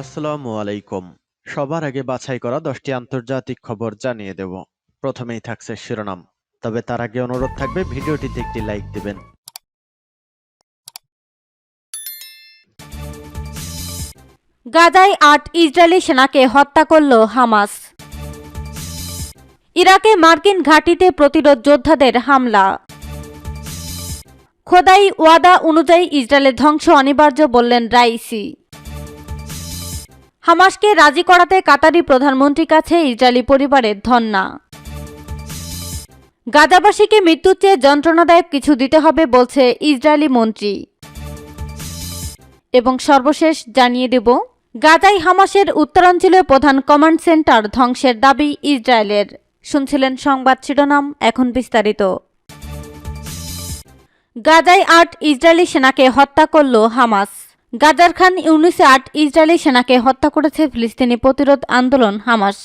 আসসালামু আলাইকুম। সবার আগে বাছাই করা দশটি আন্তর্জাতিক খবর জানিয়ে দেব। প্রথমেই থাকছে শিরোনাম। তবে তার আগে অনুরোধ থাকবে, ভিডিওটিতে একটি লাইক দিবেন। গাজায় আট ইসরায়েলি সেনাকে হত্যা করল হামাস। ইরাকে মার্কিন ঘাঁটিতে প্রতিরোধ যোদ্ধাদের হামলা। খোদাই ওয়াদা অনুযায়ী ইসরায়েলের ধ্বংস অনিবার্য বললেন রাইসি। হামাসকে রাজি করাতে কাতারি প্রধানমন্ত্রীর কাছে ইসরায়েলি পরিবারের ধন্না। গাজাবাসীকে মৃত্যুর চেয়ে যন্ত্রণাদায়ক কিছু দিতে হবে বলছে ইসরায়েলি মন্ত্রী। এবং সর্বশেষ জানিয়ে দেব গাজাই হামাসের উত্তরাঞ্চলীয় প্রধান কমান্ড সেন্টার ধ্বংসের দাবি ইসরায়েলের। শুনছিলেন সংবাদ শিরোনাম, এখন বিস্তারিত। গাজায় আট ইসরায়েলি সেনাকে হত্যা করল হামাস। গাজার খান ইউনিসে আট ইসরায়েলি সেনাকে হত্যা করেছে ফিলিস্তিনি প্রতিরোধ আন্দোলন হামাস।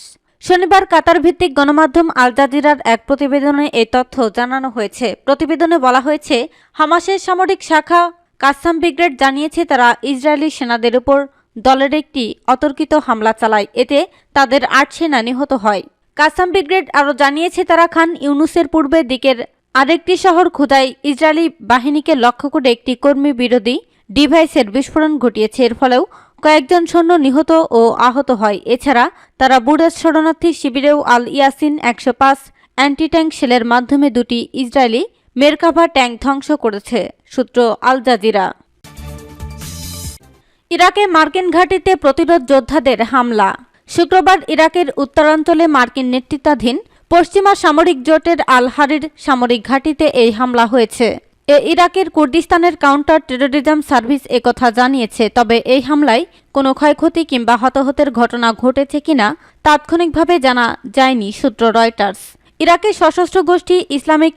শনিবার কাতার ভিত্তিক গণমাধ্যম আল জাজিরার এক প্রতিবেদনে এই তথ্য জানানো হয়েছে। প্রতিবেদনে বলা হয়েছে, হামাসের সামরিক শাখা কাসাম ব্রিগেড জানিয়েছে তারা ইসরায়েলি সেনাদের উপর দলের একটি অতর্কিত হামলা চালায়। এতে তাদের আট সেনা নিহত হয়। কাসাম ব্রিগেড আরও জানিয়েছে, তারা খান ইউনুসের পূর্বের দিকের আরেকটি শহর খুদাই ইসরায়েলি বাহিনীকে লক্ষ্য করে একটি কর্মী বিরোধী ডিভাইসের বিস্ফোরণ ঘটিয়েছে। এর ফলেও কয়েকজন সৈন্য নিহত ও আহত হয়। এছাড়া তারা বুড়াস শরণার্থী শিবিরেও আল ইয়াসিন একশো পাঁচ অ্যান্টি ট্যাঙ্ক সেলের মাধ্যমে দুটি ইসরায়েলি মেরকাভা ট্যাঙ্ক ধ্বংস করেছে, সূত্র আল জাজিরা। ইরাকে মার্কিন ঘাঁটিতে প্রতিরোধ যোদ্ধাদের হামলা। শুক্রবার ইরাকের উত্তরাঞ্চলে মার্কিন নেতৃত্বাধীন পশ্চিমা সামরিক জোটের আল হারির সামরিক ঘাঁটিতে এই হামলা হয়েছে। ইরাকের কুর্দিস্তানের কাউন্টার টেরোরিজম সার্ভিস একথা জানিয়েছে, তবে এই হামলায় কোনো ক্ষয়ক্ষতি কিংবা হতাহতের ঘটনা ঘটেছে কিনা তাৎক্ষণিকভাবে জানা যায়নি সূত্র রয়টার্স। ইরাকের সশস্ত্র গোষ্ঠী ইসলামিক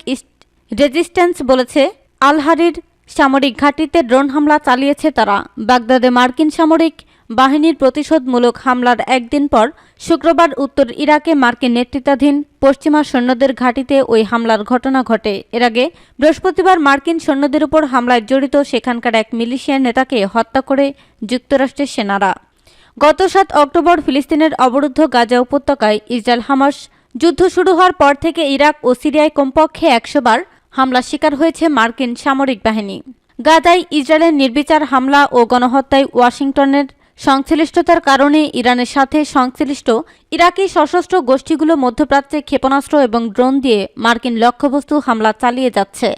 রেজিস্ট্যান্স বলেছে, আলহারির সামরিক ঘাঁটিতে ড্রোন হামলা চালিয়েছে তারা। বাগদাদে মার্কিন সামরিক বাহিনীর প্রতিশোধমূলক হামলার একদিন পর শুক্রবার উত্তর ইরাকে মার্কিন নেতৃত্বাধীন পশ্চিমা সৈন্যদের ঘাঁটিতে ওই হামলার ঘটনা ঘটে। এর আগে বৃহস্পতিবার মার্কিন সৈন্যদের উপর হামলায় জড়িত সেখানকার এক মিলিশিয়ার নেতাকে হত্যা করে যুক্তরাষ্ট্রের সেনারা। গত সাত অক্টোবর ফিলিস্তিনের অবরুদ্ধ গাজা উপত্যকায় ইসরায়েল হামাস যুদ্ধ শুরু হওয়ার পর থেকে ইরাক ও সিরিয়ায় কমপক্ষে একশো বার হামলার শিকার হয়েছে মার্কিন সামরিক বাহিনী। গাজায় ইসরায়েলের নির্বিচার হামলা ও গণহত্যায় ওয়াশিংটনের সংশ্লিষ্টতার কারণে ইরানের সাথে সংশ্লিষ্ট ইরাকি সশস্ত্র গোষ্ঠীগুলো মধ্যপ্রাচ্যে ক্ষেপণাস্ত্র এবং ড্রোন দিয়ে মার্কিন লক্ষ্যবস্তু হামলা চালিয়ে যাচ্ছে।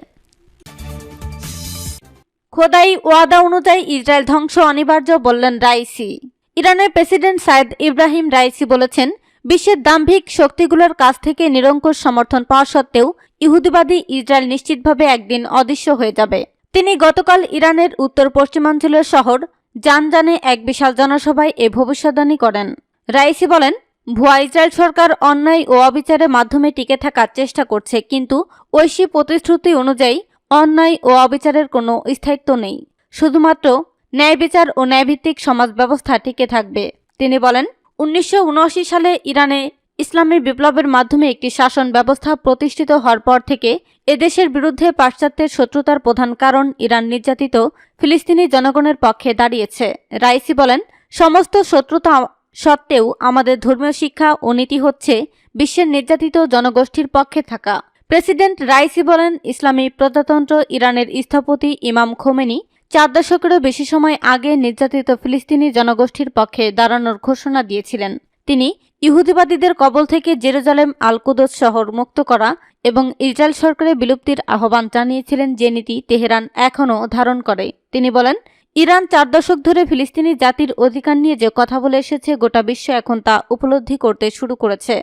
খোদাই ওয়াদা অনুযায়ী ইসরায়েল ধ্বংস অনিবার্য বললেন রাইসি। ইরানের প্রেসিডেন্ট সাইদ ইব্রাহিম রাইসি বলেছেন, বিশ্বের দাম্ভিক শক্তিগুলোর কাছ থেকে নিরঙ্কুশ সমর্থন পাওয়া সত্ত্বেও ইহুদিবাদী ইসরায়েল নিশ্চিতভাবে একদিন অদৃশ্য হয়ে যাবে। তিনি গতকাল ইরানের উত্তর পশ্চিমাঞ্চলের শহর জানজানে এক বিশাল জনসভায় এ ভবিষ্যদ্বাণী করেন। রাইসি বলেন, ভুয়া ইসরায়েল সরকার অন্যায় ও অবিচারের মাধ্যমে টিকে থাকার চেষ্টা করছে, কিন্তু ঐশী প্রতিশ্রুতি অনুযায়ী অন্যায় ও অবিচারের কোনো স্থায়িত্ব নেই। শুধুমাত্র ন্যায় বিচার ও ন্যায়ভিত্তিক সমাজ ব্যবস্থা টিকে থাকবে। তিনি বলেন, উনিশশো উনআশি সালে ইরানে ইসলামী বিপ্লবের মাধ্যমে একটি শাসন ব্যবস্থা প্রতিষ্ঠিত হওয়ার পর থেকে এদেশের বিরুদ্ধে পাশ্চাত্যের শত্রুতার প্রধান কারণ ইরান নির্যাতিত ফিলিস্তিনি জনগণের পক্ষে দাঁড়িয়েছে। রাইসি বলেন, সমস্ত শত্রুতা সত্ত্বেও আমাদের ধর্মীয় শিক্ষা ও নীতি হচ্ছে বিশ্বের নির্যাতিত জনগোষ্ঠীর পক্ষে থাকা। প্রেসিডেন্ট রাইসি বলেন, ইসলামী প্রজাতন্ত্র ইরানের স্থপতি ইমাম খোমেনি চার দশকেরও বেশি সময় আগে নির্যাতিত ফিলিস্তিনি জনগোষ্ঠীর পক্ষে দাঁড়ানোর ঘোষণা দিয়েছিলেন। তিনি ইহুদিবাদীদের কবল থেকে জেরুজালেম আল কুদস শহর মুক্ত করা এবং ইসরায়েল সরকারের বিলুপ্তির আহ্বান জানিয়েছিলেন যে নীতি তেহরান এখনও ধারণ করে। তিনি বলেন, ইরান চার দশক ধরে ফিলিস্তিনি জাতির অধিকার নিয়ে যে কথা বলে এসেছে, গোটা বিশ্ব এখন তা উপলব্ধি করতে শুরু করেছে।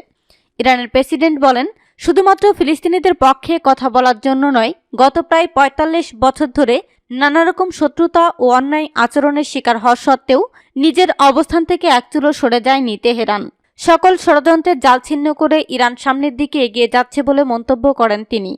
ইরানের প্রেসিডেন্ট বলেন, শুধুমাত্র ফিলিস্তিনিদের পক্ষে কথা বলার জন্য নয়, গত প্রায় পঁয়তাল্লিশ বছর ধরে নানা রকম শত্রুতা ও অন্যায় আচরণের শিকার হওয়া সত্ত্বেও নিজের অবস্থান থেকে একচুলো সরে যায়নি তেহরান। সকল ষড়যন্ত্রের জাল ছিন্ন করে ইরান সামনের দিকে এগিয়ে যাচ্ছে বলে মন্তব্য করেন তিনি।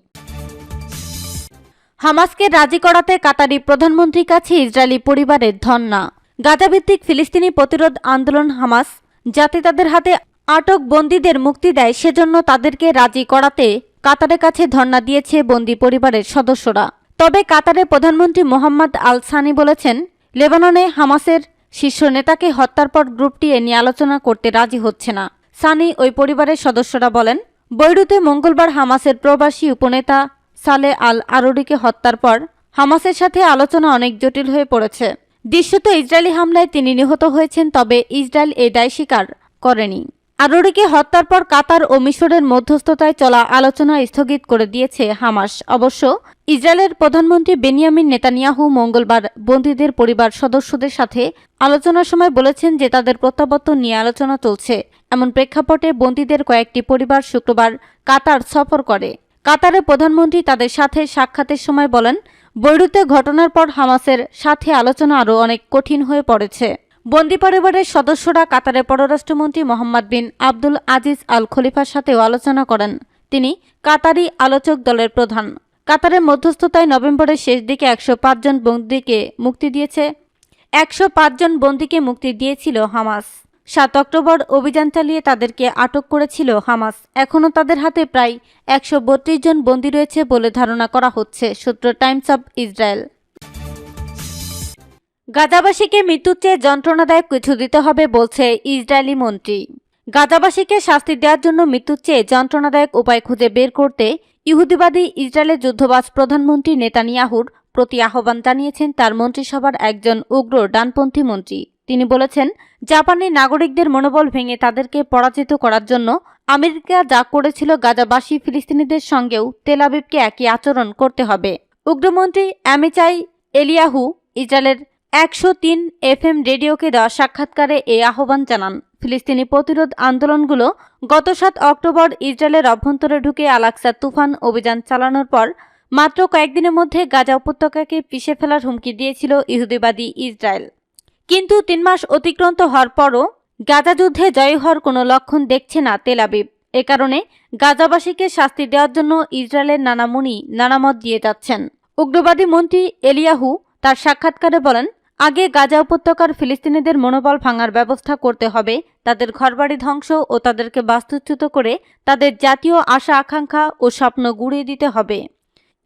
হামাসকে রাজি করাতে কাতারি প্রধানমন্ত্রীর কাছে ইসরায়েলি পরিবারের ধন্না। গাজাভিত্তিক ফিলিস্তিনি প্রতিরোধ আন্দোলন হামাস, যাতে তাদের হাতে আটক বন্দীদের মুক্তি দেয়, সেজন্য তাদেরকে রাজি করাতে কাতারের কাছে ধর্ণা দিয়েছে বন্দি পরিবারের সদস্যরা। তবে কাতারের প্রধানমন্ত্রী মোহাম্মদ আল সানি বলেছেন, লেবাননে হামাসের শীর্ষ নেতাকে হত্যার পর গ্রুপটি এ নিয়ে আলোচনা করতে রাজি হচ্ছে না। সানি ওই পরিবারের সদস্যরা বলেন, বৈরুতে মঙ্গলবার হামাসের প্রবাসী উপনেতা সালে আল আরুরিকে হত্যার পর হামাসের সাথে আলোচনা অনেক জটিল হয়ে পড়েছে। দৃশ্যত ইসরায়েলি হামলায় তিনি নিহত হয়েছেন, তবে ইসরায়েল এ দায় স্বীকার করেনি। আরুরিকে হত্যার পর কাতার ও মিশরের মধ্যস্থতায় চলা আলোচনা স্থগিত করে দিয়েছে হামাস। অবশ্য ইসরায়েলের প্রধানমন্ত্রী বেনিয়ামিন নেতানিয়াহু মঙ্গলবার বন্দীদের পরিবার সদস্যদের সাথে আলোচনার সময় বলেছেন যে তাদের প্রত্যাবর্তন নিয়ে আলোচনা চলছে। এমন প্রেক্ষাপটে বন্দীদের কয়েকটি পরিবার শুক্রবার কাতার সফর করে। কাতারের প্রধানমন্ত্রী তাদের সাথে সাক্ষাতের সময় বলেন, বৈরুতে ঘটনার পর হামাসের সাথে আলোচনা আরও অনেক কঠিন হয়ে পড়েছে। বন্দি পরিবারের সদস্যরা কাতারের পররাষ্ট্রমন্ত্রী মোহাম্মদ বিন আব্দুল আজিজ আল খলিফার সাথেও আলোচনা করেন। তিনি কাতারি আলোচক দলের প্রধান। কাতারের মধ্যস্থতায় নভেম্বরের শেষ দিকে একশো জন বন্দীকে মুক্তি দিয়েছে। একশো জন বন্দীকে মুক্তি দিয়েছিল হামাস। সাত অক্টোবর অভিযান চালিয়ে তাদেরকে আটক করেছিল হামাস। এখনও তাদের হাতে প্রায় একশো বত্রিশ জন বন্দী রয়েছে বলে ধারণা করা হচ্ছে, সূত্র টাইমস অব ইসরায়েল। গাজাবাসীকে মৃত্যুর চেয়ে যন্ত্রণাদায়ক কিছু দিতে হবে বলছে ইসরায়েলি মন্ত্রী। গাজাবাসীকে শাস্তি দেওয়ার জন্য মৃত্যুর চেয়ে যন্ত্রণাদায়ক উপায় খুঁজে বের করতে ইহুদিবাদী ইসরায়েলের যুদ্ধবাজ প্রধানমন্ত্রী নেতানিয়াহুর প্রতি আহ্বান জানিয়েছেন তার মন্ত্রিসভার একজন উগ্র ডানপন্থী মন্ত্রী। তিনি বলেছেন, জাপানি নাগরিকদের মনোবল ভেঙে তাদেরকে পরাজিত করার জন্য আমেরিকা যা করেছিল গাজাবাসী ফিলিস্তিনিদের সঙ্গেও তেলাবিবকে একই আচরণ করতে হবে। উগ্রমন্ত্রী অ্যামিচাই এলিয়াহু ইসরায়েলের একশো তিন এফ এম রেডিওকে দেওয়া সাক্ষাৎকারে এই আহ্বান জানান। ফিলিস্তিনি প্রতিরোধ আন্দোলনগুলো গত সাত অক্টোবর ইসরায়েলের অভ্যন্তরে ঢুকে আলাক্সা তুফান অভিযান চালানোর পর মাত্র কয়েকদিনের মধ্যে গাজা উপত্যকাকে পিষে ফেলার হুমকি দিয়েছিল ইহুদিবাদী ইসরায়েল। কিন্তু তিন মাস অতিক্রান্ত হওয়ার পরও গাজা যুদ্ধে জয়ী হওয়ার কোনো লক্ষণ দেখছে না তেলাবিব এ কারণে গাজাবাসীকে শাস্তি দেওয়ার জন্য ইসরায়েলের নানা মুনি নানা মত দিয়ে যাচ্ছেন। উগ্রবাদী মন্ত্রী এলিয়াহু তার সাক্ষাৎকারে বলেন আগে গাজা উপত্যকার ফিলিস্তিনিদের মনোবল ভাঙার ব্যবস্থা করতে হবে, তাদের ঘরবাড়ি ধ্বংস ও তাদেরকে বাস্তুচ্যুত করে তাদের জাতীয় আশা, আকাঙ্ক্ষা ও স্বপ্ন গুড়িয়ে দিতে হবে।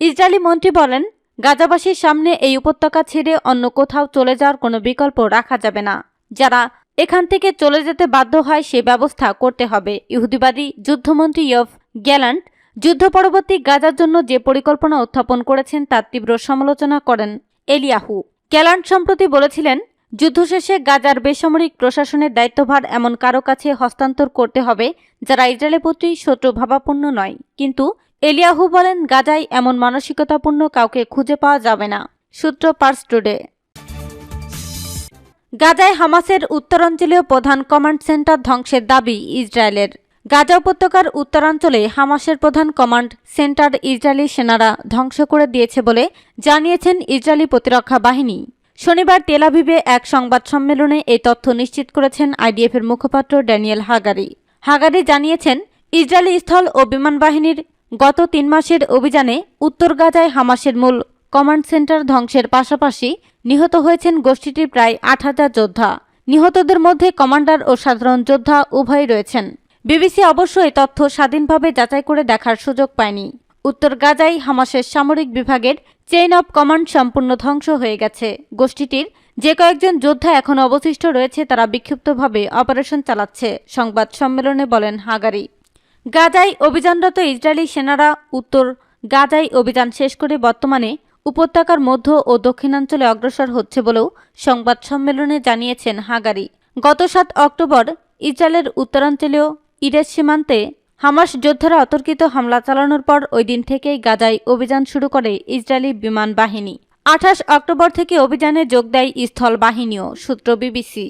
ইসরায়েলি মন্ত্রী বলেন, গাজাবাসীর সামনে এই উপত্যকা ছেড়ে অন্য কোথাও চলে যাওয়ার কোনো বিকল্প রাখা যাবে না। যারা এখান থেকে চলে যেতে বাধ্য হয়, সে ব্যবস্থা করতে হবে। ইহুদিবাদী যুদ্ধমন্ত্রী ইয়ফ গ্যালান্ট যুদ্ধ পরবর্তী গাজার জন্য যে পরিকল্পনা উত্থাপন করেছেন, তার তীব্র সমালোচনা করেন এলিয়াহু। গ্যালান্ট সম্প্রতি বলেছিলেন, যুদ্ধ শেষে গাজার বেসামরিক প্রশাসনের দায়িত্বভার এমন কারও কাছে হস্তান্তর করতে হবে যারা ইসরায়েলের প্রতি শত্রু ভাবাপন্ন নয়। কিন্তু এলিয়াহু বলেন, গাজায় এমন মানসিকতাপূর্ণ কাউকে খুঁজে পাওয়া যাবে না। সূত্র পার্স টুডে। গাজায় হামাসের উত্তরাঞ্চলীয় প্রধান কমান্ড সেন্টার ধ্বংসের দাবি ইসরায়েলের। গাজা উপত্যকার উত্তরাঞ্চলে হামাসের প্রধান কমান্ড সেন্টার ইসরায়েলি সেনারা ধ্বংস করে দিয়েছে বলে জানিয়েছেন ইসরায়েলি প্রতিরক্ষা বাহিনী। শনিবার তেলাভিভে এক সংবাদ সম্মেলনে এই তথ্য নিশ্চিত করেছেন আইডিএফের মুখপাত্র ড্যানিয়েল হাগারি। হাগারি জানিয়েছেন, ইসরায়েলি স্থল ও বিমান বাহিনীর গত তিন মাসের অভিযানে উত্তর গাজায় হামাসের মূল কমান্ড সেন্টার ধ্বংসের পাশাপাশি নিহত হয়েছেন গোষ্ঠীটির প্রায় আট হাজার যোদ্ধা। নিহতদের মধ্যে কমান্ডার ও সাধারণ যোদ্ধা উভয়ই রয়েছেন। বিবিসি অবশ্য এই তথ্য স্বাধীনভাবে যাচাই করে দেখার সুযোগ পায়নি। উত্তর গাজায় হামাসের সামরিক বিভাগের চেইন অব কমান্ড সম্পূর্ণ ধ্বংস হয়ে গেছে। গোষ্ঠীটির যে কয়েকজন যোদ্ধা এখন অবশিষ্ট রয়েছে, তারা বিক্ষিপ্তভাবে অপারেশন চালাচ্ছে, সংবাদ সম্মেলনে বলেন হাগারি গাজায় অভিযানরত ইসরায়েলি সেনারা উত্তর গাজায় অভিযান শেষ করে বর্তমানে উপত্যকার মধ্য ও দক্ষিণাঞ্চলে অগ্রসর হচ্ছে বলেও সংবাদ সম্মেলনে জানিয়েছেন হাগারি গত সাত অক্টোবর ইসরায়েলের উত্তরাঞ্চলীয় ইরেস সীমান্তে হামাস যোদ্ধারা অতর্কিত হামলা চালানোর পর ওই দিন থেকেই গাজায় অভিযান শুরু করে ইসরায়েলি বিমান বাহিনী। আঠাশ অক্টোবর থেকে অভিযানে যোগ দেয় স্থল বাহিনীও, সূত্র বিবিসি।